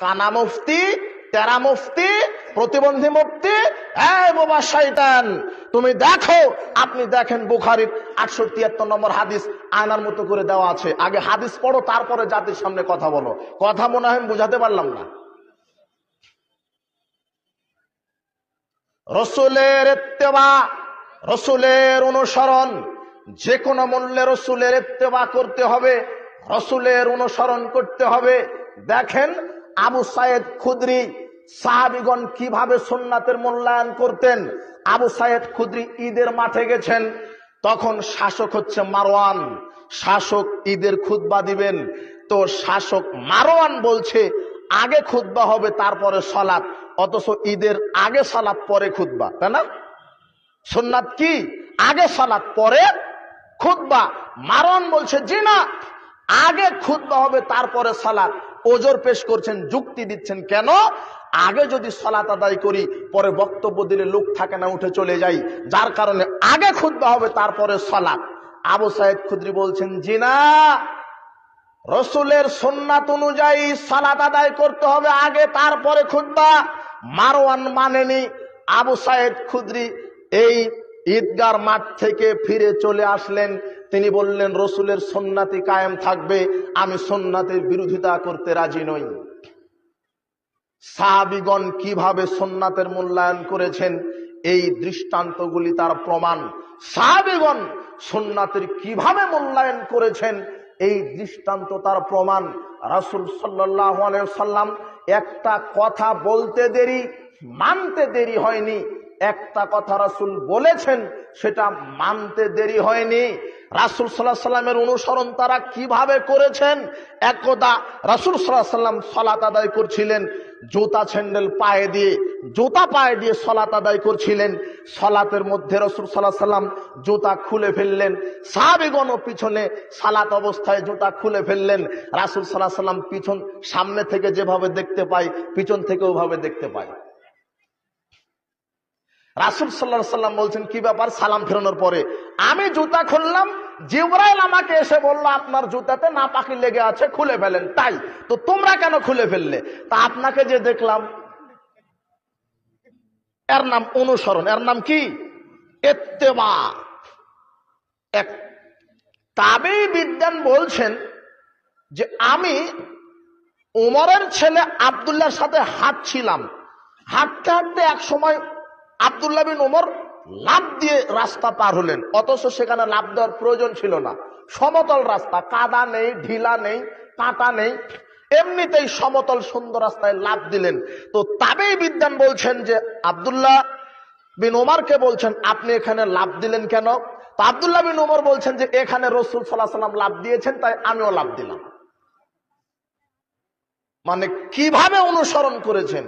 কানা মুফতি, তেরা মুফতি, প্রতিবন্ধী মুফতি বাবা তুমি দেখো, আপনি দেখেন বুখারির আটশো তিয়াত্তর নম্বর হাদিস আয়নার মতো করে দেওয়া আছে। আগে হাদিস পড়ো, তারপরে জাতির সামনে কথা বলো। কথা মনে হয় বুঝাতে পারলাম না। রসুলের ইত্তেবা, রসুলের অনুসরণ যে কোনো মূল্যে রসুলের ইত্তেবা করতে হবে, রসুলের অনুসরণ করতে হবে। দেখেন আবু সায়েদ খুদরি সাহাবিগণ কীভাবে সোননাথের মূল্যায়ন করতেন? আবু সায়েদ খুদরি ঈদের মাঠে গেছেন, তখন শাসক হচ্ছে মারওয়ান। শাসক ঈদের খুতবা দিবেন। তো শাসক মারওয়ান বলছে, আগে খুতবা হবে, তারপরে সলাৎ অথচ ঈদের আগে সালাত, পরে খুতবা, তাই না? সুন্নাত কি? আগে সালাত, পরে খুতবা। মারন বলছে, জি না, আগে খুতবা হবে, তারপরে সালাত। ওজোর পেশ করছেন, যুক্তি দিচ্ছেন, কেন? আগে যদি সলাত আদায় করি, পরে বক্তব্য দিলে লোক থাকে না, উঠে চলে যাই। যার কারণে আগে খুতবা হবে, তারপরে সলাপ আবু সাহেব খুদ্রি বলছেন জি না রসুলের সোননাথ অনুযায়ী সালাত আদায় করতে হবে আগে, তারপরে খুতবা। মারওয়ান মানেনি। আবু সাহেব খুদ্রি এই ঈদগার মাঠ থেকে ফিরে চলে আসলেন। তিনি বললেন, রসুলের সোননাতি কায়েম থাকবে, আমি সোননাথের বিরোধিতা করতে রাজি নই। সাহাবিগণ কীভাবে সোননাথের মূল্যায়ন করেছেন, এই দৃষ্টান্তগুলি তার প্রমাণ। সাহাবিগণ সোননাথের কীভাবে মূল্যায়ন করেছেন, এই দৃষ্টান্ত তার প্রমাণ। রাসুল সাল্লাহ সাল্লাম একটা কথা বলতে দেরি, মানতে দেরি হয়নি। একটা কথা রাসুল বলেছেন, সেটা মানতে দেরি হয়নি। রাসুল সাল্লাহ সাল্লামের অনুসরণ তারা কীভাবে করেছেন? একদা রাসুল সাল্লাহ সাল্লাম সলাত আদায় করছিলেন, জুতা স্যান্ডেল পায়ে দিয়ে, জুতা পায়ে দিয়ে সলাত আদায় করছিলেন। সলাতের মধ্যে রসুল সাল্লাহ সাল্লাম জুতা খুলে ফেললেন। সাহাবিগণ পিছনে সালাত অবস্থায় জুতা খুলে ফেললেন। রাসুল সাল্লাহ সাল্লাম পিছন, সামনে থেকে যেভাবে দেখতে পাই পিছন থেকে ওভাবে দেখতে পাই রাসুল সাল্লাহ সাল্লাম বলছেন, কি ব্যাপার? সালাম ফেরানোর পরে। আমি জুতা খুললাম, জিব্রাইল আমাকে এসে বলল, আপনার জুতাতে না পাখি লেগে আছে, খুলে ফেলেন। তাই, তো তোমরা কেন খুলে ফেললে? তা আপনাকে যে দেখলাম, এর নাম অনুসরণ। এর নাম কি? এত্তেবা এক তাবেই বিজ্ঞান বলছেন যে, আমি উমরের ছেলে আবদুল্লাহর সাথে হাঁটছিলাম। হাঁটতে হাঁটতে এক সময় আবদুল্লাহ বিন ওমর লাভ দিয়ে রাস্তা পার হলেন। অথচ সেখানে লাভ দেওয়ার প্রয়োজন ছিল না। সমতল রাস্তা, কাদা নেই, ঢিলা নেই কাঁটা নেই। এমনিতেই সমতল সুন্দর রাস্তায় লাভ দিলেন। তো তাবেই বিদ্যান বলছেন যে, আবদুল্লাহ বিন ওমরকে বলছেন, আপনি এখানে লাভ দিলেন কেন? তো আবদুল্লাহ বিন ওমর বলছেন যে, এখানে রসুল সাল্লাহ সাল্লাম লাভ দিয়েছেন, তাই আমিও লাভ দিলাম। মানে কীভাবে অনুসরণ করেছেন?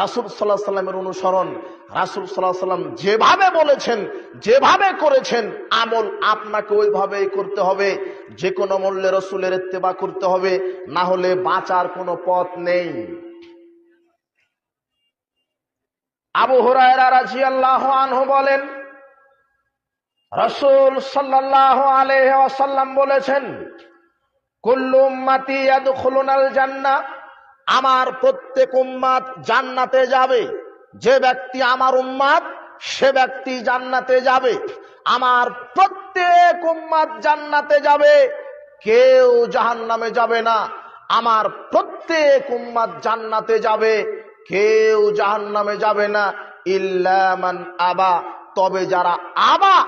রাসুল সাল্লাহ সাল্লামের অনুসরণ, রাসুল সাল্লাহ সাল্লাম যেভাবে বলেছেন, যেভাবে করেছেন, আমল আপনাকে ওইভাবেই করতে হবে। যে কোনো মূল্যে রসুলের ইত্তেবা করতে হবে, না হলে বাঁচার কোনো পথ নেই। আবু হুরায়রা রাজি আল্লাহ আনহু বলেন, রসুল সাল্লাহ আলহাম বলেছেন, কুল্লু উম্মাতি ইয়াদখুলুনাল জান্নাহ। আমার প্রত্যেক উম্মাদ জান্নাতে যাবে। যে ব্যক্তি আমার উম্মাদ, সে ব্যক্তি জান্নাতে যাবে। আমার প্রত্যেক উম্মাদ জান্নাতে যাবে, কেউ জাহান নামে যাবে না। আমার প্রত্যেক উম্মাদ জান্নাতে যাবে, কেউ জাহান নামে যাবে না। ইল্লামান আবা। তবে যারা আবা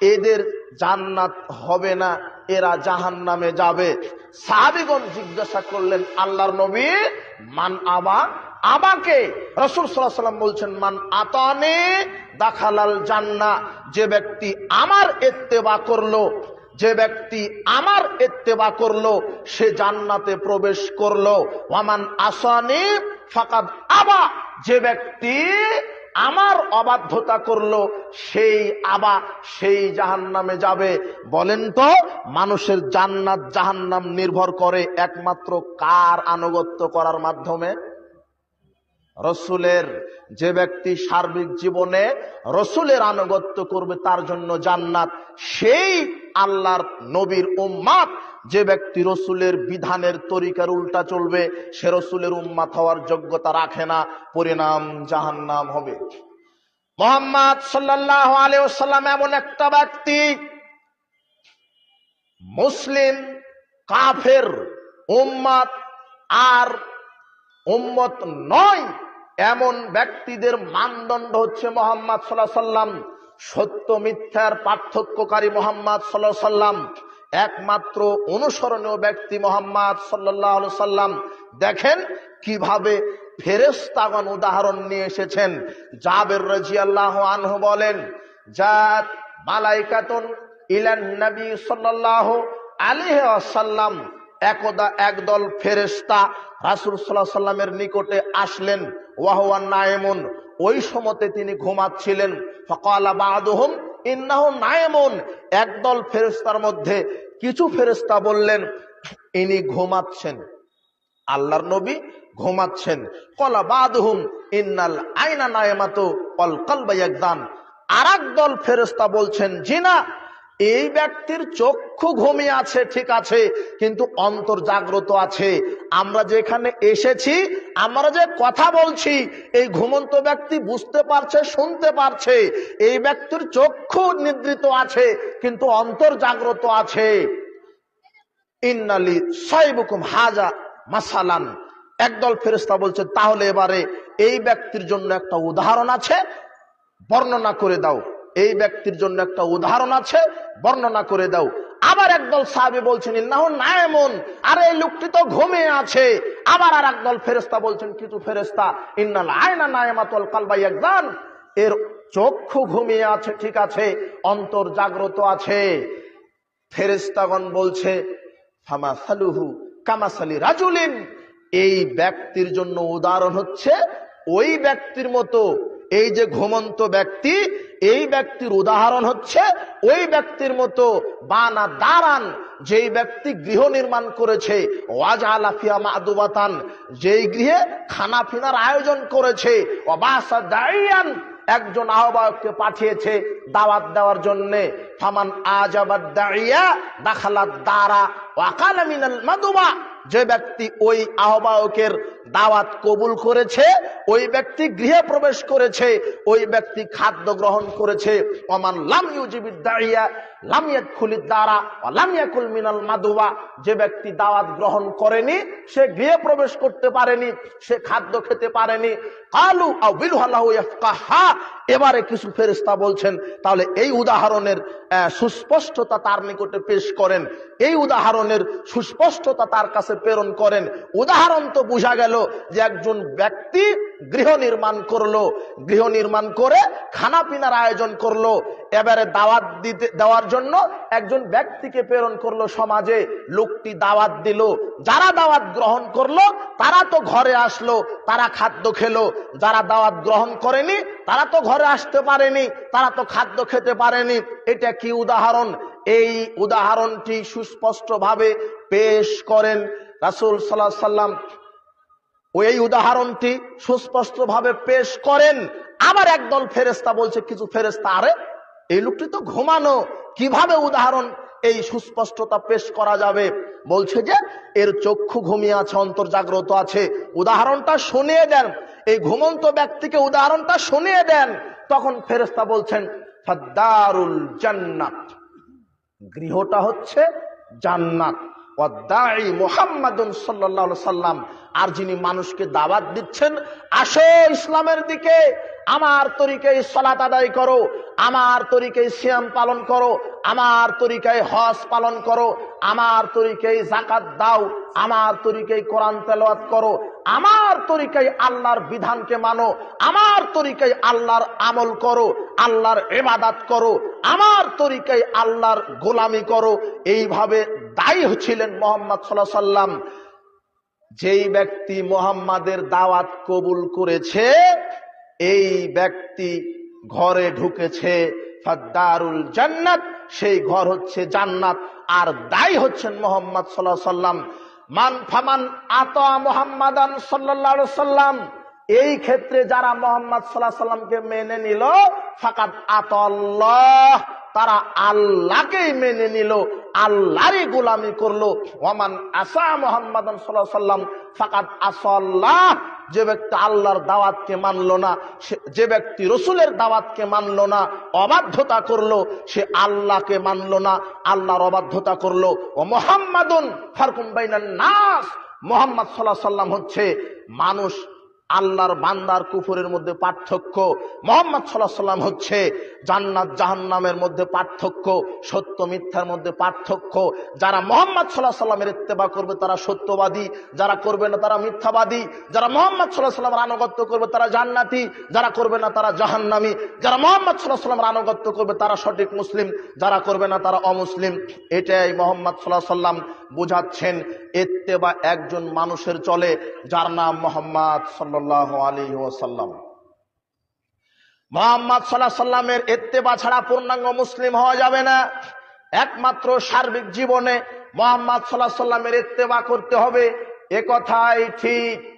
এদের জান্নাত হবে না, এরা জাহান নামে যাবে। সাহাবিগণ জিজ্ঞাসা করলেন, আল্লাহর নবী, মান আবা? আবাকে? রসুল সাল্লাম বলছেন, মান আতানে দাখালাল জান্না। যে ব্যক্তি আমার এত্তেবা করল, যে ব্যক্তি আমার এত্তেবা করল, সে জান্নাতে প্রবেশ করল। ওয়ামান আসানি ফাকাদ আবা। যে ব্যক্তি আমার অবাধ্যতা করল, সেই আবা সেই জাহান নামে যাবে। বলেন তো, মানুষের জান্নাত জাহান্নাম নির্ভর করে একমাত্র কার আনুগত্য করার মাধ্যমে? রসুলের যে ব্যক্তি সার্বিক জীবনে রসুলের আনুগত্য করবে, তার জন্য জান্নাত। সেই আল্লাহর নবীর উম্মাত যে ব্যক্তি রসুলের বিধানের তরিকার উল্টা চলবে, সে রসুলের উম্মাত হওয়ার যোগ্যতা রাখে না, পরিণাম জাহান্নাম হবে। মোহাম্মদ সাল্লাহ আলিয়াল্লাম এমন একটা ব্যক্তি, মুসলিম, কাফের উম্মাত আর উম্মত নয়, এমন ব্যক্তিদের মানদণ্ড হচ্ছে মোহাম্মদ সাল্লাহ সাল্লাম সত্য মিথ্যার পার্থক্যকারী মোহাম্মদ সাল্লাহ সাল্লাম একমাত্র অনুসরণীয় ব্যক্তি মোহাম্মদ সাল্লাহ সাল্লাম। দেখেন কীভাবে ফেরেস্তাগণ উদাহরণ নিয়ে এসেছেন। জাবের রাজি আল্লাহ আনহু বলেন, জাত মালাইকাতুন ইলান নবী সাল্লাল্লাহু আলাইহি ওয়াসাল্লাম। একদা একদল ফেরেশতা রাসূল আলাইহি সাল্লামের নিকটে আসলেন। ওয়াহুয়া নায়েমুন ওই সময়তে তিনি ঘুমাচ্ছিলেন। ফাকালা বাদুহুম ইন্নাহু নায়মন। একদল ফেরেস্তার মধ্যে কিছু ফেরেশতা বললেন, ইনি ঘুমাচ্ছেন। আল্লাহর নবী ঘুমাচ্ছেন। কলা বাদ বাদহুম, ইন্নাল আইনা নায়মাতো অল কলবা একদান আর দল ফেরেস্তা বলছেন জি না এই ব্যক্তির চক্ষু ঘুমিয়ে আছে, ঠিক আছে, কিন্তু অন্তর জাগ্রত আছে। আমরা যেখানে এসেছি, আমরা যে কথা বলছি, এই ঘুমন্ত ব্যক্তি বুঝতে পারছে, শুনতে পারছে। এই ব্যক্তির চক্ষু নিদ্রিত আছে, কিন্তু অন্তর জাগ্রত আছে। ইন্নালি সাইবুকুম হাজা মাসালান। একদল ফেরেস্তা বলছে, তাহলে এবারে এই ব্যক্তির জন্য একটা উদাহরণ আছে, বর্ণনা করে দাও। এই ব্যক্তির জন্য একটা উদাহরণ আছে, বর্ণনা করে দাও। আবার একদল সাহাবি বলছেন নায়মন আর এই লোকটি তো ঘুমিয়ে আছে। আবার আর একদল ফেরেস্তা বলছেন কিছু ফেরেস্তা ইন্নাল আয়না নায়মাতল কালবাই একদান এর চক্ষু ঘুমিয়ে আছে, ঠিক আছে, অন্তর জাগ্রত আছে। ফেরেস্তাগণ বলছে, ফামা সালুহু কামাসালি রাজুলিন? এই ব্যক্তির জন্য উদাহরণ হচ্ছে, ওই ব্যক্তির মতো এই যে ঘুমন্ত ব্যক্তি, এই ব্যক্তির উদাহরণ হচ্ছে ওই ব্যক্তির মতো বানা দাঁড়ান যেই ব্যক্তি গৃহ নির্মাণ করেছে যেই গৃহে খানা ফিনার আয়োজন করেছে একজন আহ্বায়ককে পাঠিয়েছে দাওয়াত দেওয়ার জন্য, ফামান আজাবাদ দাঁড়িয়া দাখালাত দাঁড়া ওয়াকাল মিনাল মাদুবা, যে ব্যক্তি ওই আহ্বায়কের দাওয়াত কবুল করেছে, ওই ব্যক্তি গৃহে প্রবেশ করেছে, ওই ব্যক্তি খাদ্য গ্রহণ করেছে। অমান লাম ইউজিবির দাঁড়িয়া লামিয়াত খুলির দ্বারা লামিয়াকুল মিনাল মাদুবা যে ব্যক্তি দাওয়াত গ্রহণ করেনি, সে গৃহে প্রবেশ করতে পারেনি, সে খাদ্য খেতে পারেনি। কালু এবারে কিছু ফেরিস্তা বলছেন, তাহলে এই উদাহরণের সুস্পষ্টতা তার নিকটে পেশ করেন। এই উদাহরণের সুস্পষ্টতা তার কাছে প্রেরণ করেন। উদাহরণ তো বোঝা গেল যে একজন ব্যক্তি গৃহ নির্মাণ করল, গৃহ নির্মাণ করে খানা পিনার আয়োজন করল, এবারে দাওয়াত দিতে, দেওয়ার জন্য একজন ব্যক্তিকে প্রেরণ করল সমাজে, লোকটি দাওয়াত দিল, যারা দাওয়াত গ্রহণ করল তারা তো ঘরে আসলো, তারা খাদ্য খেলো, যারা দাওয়াত গ্রহণ করেনি তারা তো ঘরে আসতে পারেনি, তারা তো খাদ্য খেতে পারেনি। এটা কি উদাহরণ? এই উদাহরণটি সুস্পষ্টভাবে পেশ করেন রাসুল সাল্লাহ সাল্লাম ওই উদাহরণটি সুস্পষ্টভাবে পেশ করেন। আবার একদল ফেরেস্তা বলছে, কিছু ফেরেস্তা আরে, এই লোকটি তো ঘুমানো। কীভাবে উদাহরণ এই সুস্পষ্টতা পেশ করা যাবে? বলছে যে, এর চক্ষু ঘুমিয়ে আছে, অন্তর জাগ্রত আছে। উদাহরণটা শুনিয়ে দেন। এই ঘুমন্ত ব্যক্তিকে উদাহরণটা শুনিয়ে দেন। তখন ফেরেস্তা বলছেন, ফাদ্দারুল জান্নাত। গৃহটা হচ্ছে জান্নাত। সাল্লাম। আর যিনি মানুষকে দাওয়াত দিচ্ছেন, আসো ইসলামের দিকে, আমার তরিকায় সলাত আদায় করো, আমার তরিকায় সিয়াম পালন করো, আমার তরিকায় হজ পালন করো, আমার তরিকায় জাকাত দাও, আমার তরিকায় কোরআন তেলাওয়াত করো, আমার তরিকায় আল্লাহর বিধানকে মানো, আমার তরিকায় আল্লাহর আমল করো, আল্লাহর ইবাদত করো, আমার তরিকায় আল্লাহর গোলামি করো, এইভাবে দায়ী হচ্ছিলেন মোহাম্মদ সাল্লাহ সাল্লাম যেই ব্যক্তি মোহাম্মদের দাওয়াত কবুল করেছে, এই ব্যক্তি ঘরে ঢুকেছে, ফাদ্দারুল জান্নাত, সেই ঘর হচ্ছে জান্নাত। আর দায়ী হচ্ছেন মোহাম্মদ সাল্লাহ সাল্লাম মান ফামান আতা মোহাম্মদান সাল্লাহ সাল্লাম এই ক্ষেত্রে যারা মোহাম্মদ সাল্লাহ সাল্লামকে মেনে নিল ফাকাত আতল্লাহ তারা আল্লাহকেই মেনে নিল, আল্লাহরই গোলামি করল। ওমান আসা মোহাম্মদ সাল্লাম ফাকাত আসল্লাহ, যে ব্যক্তি আল্লাহর দাওয়াতকে মানলো না যে ব্যক্তি রসুলের দাওয়াতকে মানলো না, অবাধ্যতা করল, সে আল্লাহকে মানলো না, আল্লাহর অবাধ্যতা করল। ও মোহাম্মদুন ফারকুম বাইনান নাস, মোহাম্মদ সাল্লাহ সাল্লাম হচ্ছে মানুষ আল্লাহর বান্দার কুফুরের মধ্যে পার্থক্য। মোহাম্মদ সাল্লাহ সাল্লাম হচ্ছে জান্নাত জাহান্নামের মধ্যে পার্থক্য, সত্য মিথ্যার মধ্যে পার্থক্য। যারা মোহাম্মদ সাল্লাহ সাল্লামের ইত্তেবা করবে, তারা সত্যবাদী। যারা করবে না, তারা মিথ্যাবাদী। যারা মোহাম্মদ সাল্লাহ সাল্লামের আনুগত্য করবে, তারা জান্নাতি। যারা করবে না, তারা জাহান্নামী। যারা মোহাম্মদ সাল্লাহ সাল্লামের আনুগত্য করবে, তারা সঠিক মুসলিম। যারা করবে না, তারা অমুসলিম। এটাই মোহাম্মদ সাল্লাহ সাল্লাম বুঝাচ্ছেন এত্তেবা একজন মানুষের চলে, যার নাম মোহাম্মদ সাল্লাহ মোহাম্মদ সাল্লামের এত্তেবা ছাড়া পূর্ণাঙ্গ মুসলিম হওয়া যাবে না। একমাত্র সার্বিক জীবনে মোহাম্মদ সাল্লাহ সাল্লামের এত্তেবা করতে হবে। এ কথাই ঠিক।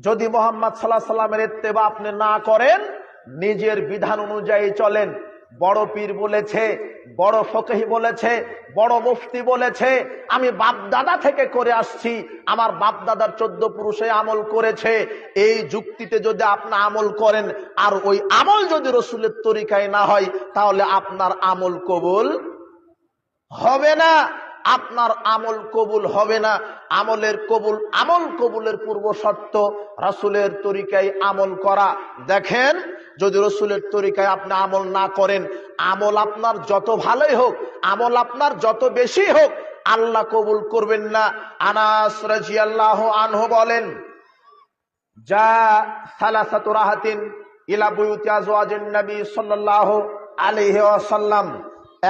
যদি মোহাম্মদ সাল্লাহ সাল্লামের এত্তেবা আপনি না করেন, নিজের বিধান অনুযায়ী চলেন। বড় পীর বলেছে, বড় ফকহি বলেছে, বড় মুফতি বলেছে, আমি বাপদাদা থেকে করে আসছি, আমার বাপদাদার চোদ্দ পুরুষে আমল করেছে, এই যুক্তিতে যদি আপনি আমল করেন, আর ওই আমল যদি রসুলের তরিকায় না হয়, তাহলে আপনার আমল কবুল হবে না, আপনার আমল কবুল হবে না, আমলের কবুল, আমল কবুলের পূর্ব শর্ত রাসুলের তরিকায় আমল করা। দেখেন যদি রসুলের তরিকায় আপনি আমল না করেন, আমল আপনার যত ভালোই হোক, আমল আপনার যত বেশি হোক, আল্লাহ কবুল করবেন না। আনাস রাজিয়াল্লাহ আনহ বলেন, যা সালাসাতু রাহাতিন ইলা বুয়ুতি আজওয়াজিন নবী সাল্লাল্লাহু আলাইহি ওয়াসাল্লাম,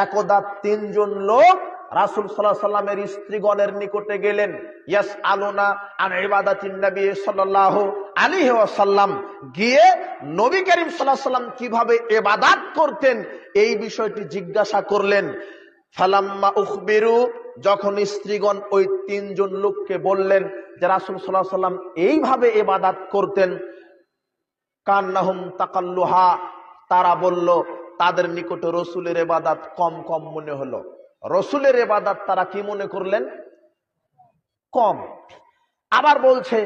একদা তিনজন লোক রাসূল আলাইহি সাল্লামের স্ত্রীগণের নিকটে গেলেন ইয়াস আলুনা আন ইবাদাতিন নবী সাল্লাল্লাহু আলাইহি ওয়াসাল্লাম। গিয়ে নবী করিম আলাইহি সাল্লাম কীভাবে এবাদাত করতেন, এই বিষয়টি জিজ্ঞাসা করলেন। ফালাম্মা উখবিরু, যখন স্ত্রীগণ ওই তিনজন লোককে বললেন যে, রাসুল সাল্লাহ সাল্লাম এইভাবে এবাদাত করতেন? কান্নাহুম তাকাল্লুহা, তারা বলল, তাদের নিকটে রসুলের এবাদাত কম কম মনে হলো। রসুলের এবাদাত তারা কি মনে করলেন? কম। আবার বলছে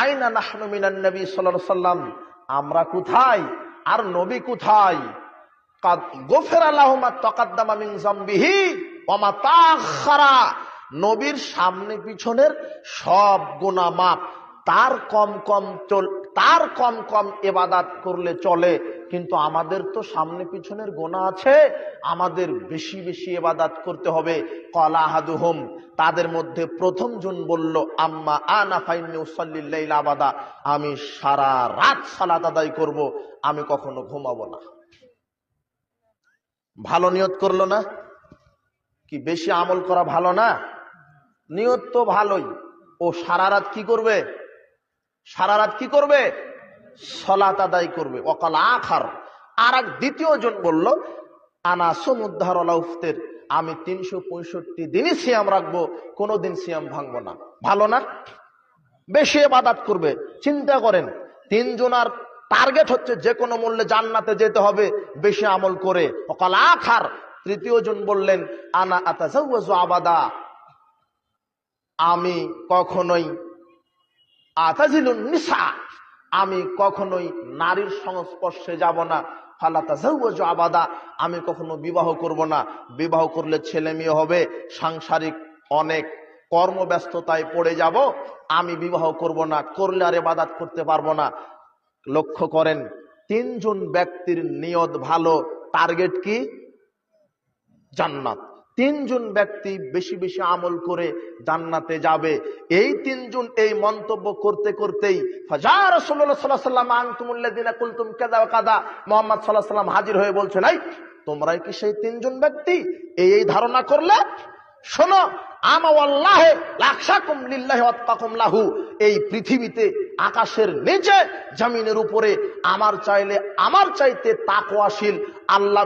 আয়না নাহনু মিনান নবী সাল্লাল্লাহু সাল্লাম আমরা কোথায়? আর নবী কোথায়? গোফের আল্লাহমা তকাদ্দামা মিন জামবিহি ওমা তাখারা নবীর সামনে পিছনের সব গুনাহ মাপ তার কম কম চল, তার কম কম এবাদাত করলে চলে। কিন্তু আমাদের তো সামনে পিছনের গোনা আছে। আমাদের বেশি বেশি এবাদাত করতে হবে। কলাহাদুহম তাদের মধ্যে প্রথম জন বলল, আম্মা আনা আবাদা, আমি সারা রাত সালাত আদায় করব, আমি কখনো ঘুমাবো না। ভালো নিয়ত করল না? কি বেশি আমল করা ভালো না? নিয়ত তো ভালোই। ও সারা রাত কি করবে? সারা রাত কি করবে? সলাত আদায় করবে। অকাল আখার। আর এক দ্বিতীয় জন বলল, আনা সমুদ্ধার উফতের। আমি তিনশো পঁয়ষট্টি দিনই সিয়াম রাখব, কোনোদিন সিয়াম ভাঙবো না। ভালো না? বেশি এবাদাত করবে। চিন্তা করেন, তিনজনার টার্গেট হচ্ছে যে কোনো মূল্যে জান্নাতে যেতে হবে, বেশি আমল করে। অকাল আখার। তৃতীয় জন বললেন, আনা আতাজাউয়াজু আবাদা। আমি কখনোই আতাজিলুন নিসা আমি কখনোই নারীর সংস্পর্শে যাব না। ফালাতা আবাদা, আমি কখনো বিবাহ করব না। বিবাহ করলে ছেলে মেয়ে হবে, সাংসারিক অনেক কর্মব্যস্ততায় পড়ে যাব। আমি বিবাহ করব না, করলে আর এবাদাত করতে পারব না। লক্ষ্য করেন, তিনজন ব্যক্তির নিয়ত ভালো, টার্গেট কি? জান্নাত। তিনজন ব্যক্তি বেশি বেশি আমল করে জান্নাতে যাবে। এই তিনজন এই মন্তব্য করতে করতেই সাল্লাল্লাহু হাজির হয়ে বলছেন এই তোমরাই কি সেই তিনজন ব্যক্তি? এই এই ধারণা করলে? শোনো, আমা ওয়াল্লাহে লিল্লাহি ওয়াত্তাকুম লাহু। এই পৃথিবীতে আকাশের নিচে, জমিনের উপরে আমার চাইলে, আমার চাইতে তাকওয়াশীল, আল্লাহ